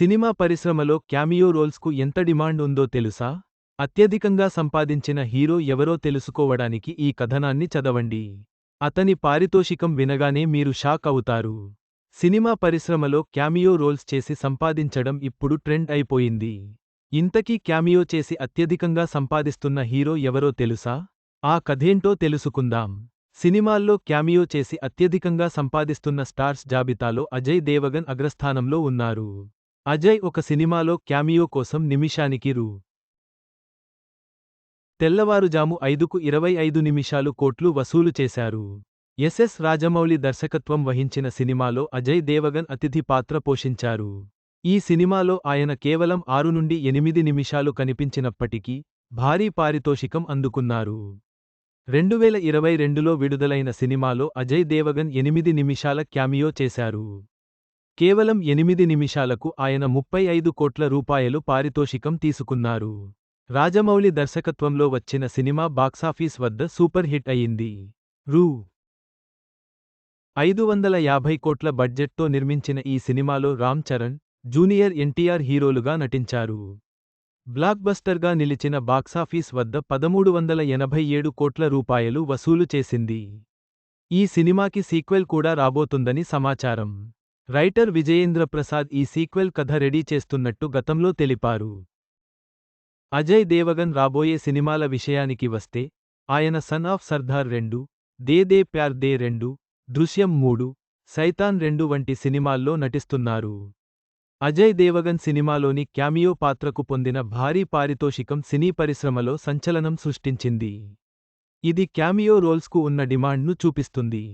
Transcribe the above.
Cinema పరిశ్రమలో cameo రోల్స్కు ఎంత demand ఉందో తెలుసా? అత్యధికంగా సంపాదించిన హీరో ఎవరో తెలుసుకోవడానికి ఈ కథనాన్ని చదవండి. అతని పారితోషికం వినగానే మీరు షాక్ అవుతారు. సినిమా పరిశ్రమలో క్యామియో రోల్స్ చేసి సంపాదించడం ఇప్పుడు ట్రెండ్ అయిపోయింది. ఇంతకీ క్యామియో చేసి అత్యధికంగా సంపాదిస్తున్న హీరో ఎవరో తెలుసా? ఆ కథేంటో తెలుసుకుందాం. సినిమాల్లో క్యామియో చేసి అత్యధికంగా సంపాదిస్తున్న స్టార్స్ జాబితాలో అజయ్ దేవగన్ అగ్రస్థానంలో ఉన్నారు. అజయ్ ఒక సినిమాలో క్యామియో కోసం నిమిషానికి రూ. తెల్లవారుజాము ఐదుకు ఇరవై ఐదు నిమిషాలు కోట్లు వసూలు చేశారు. ఎస్ఎస్ రాజమౌళి దర్శకత్వం వహించిన సినిమాలో అజయ్ దేవగన్ అతిథి పాత్ర పోషించారు. ఈ సినిమాలో ఆయన కేవలం ఆరు నుండి ఎనిమిది నిమిషాలు కనిపించినప్పటికీ భారీ పారితోషికం అందుకున్నారు. రెండువేల ఇరవై రెండులో విడుదలైన సినిమాలో అజయ్ దేవగన్ ఎనిమిది నిమిషాల క్యామియో చేశారు. కేవలం ఎనిమిది నిమిషాలకు ఆయన ముప్పై ఐదు కోట్ల రూపాయలు పారితోషికం తీసుకున్నారు. రాజమౌళి దర్శకత్వంలో వచ్చిన సినిమా బాక్సాఫీస్ వద్ద సూపర్ హిట్ అయింది. రూ. ఐదు వందల యాభై కోట్ల బడ్జెట్తో నిర్మించిన ఈ సినిమాలో రామ్ చరణ్ జూనియర్ ఎన్టీఆర్ హీరోలుగా నటించారు. బ్లాక్బస్టర్గా నిలిచిన బాక్సాఫీస్ వద్ద పదమూడు వందల ఎనభై ఏడు కోట్ల రూపాయలు వసూలు చేసింది. ఈ సినిమాకి సీక్వెల్ కూడా రాబోతుందని సమాచారం. రైటర్ విజయేంద్ర ప్రసాద్ ఈ సీక్వెల్ కథ రెడీ చేస్తున్నట్టు గతంలో తెలిపారు. అజయ్ దేవగన్ రాబోయే సినిమాల విషయానికి వస్తే ఆయన సన్ ఆఫ్ సర్దార్ రెండు దే దే ప్యార్ దే రెండు దృశ్యం మూడు సైతాన్ రెండు వంటి సినిమాల్లో నటిస్తున్నారు. అజయ్ దేవగన్ సినిమాలోని క్యామియో పాత్రకు పొందిన భారీ పారితోషికం సినీ పరిశ్రమలో సంచలనం సృష్టించింది. ఇది క్యామియో రోల్స్కు ఉన్న డిమాండ్ను చూపిస్తుంది.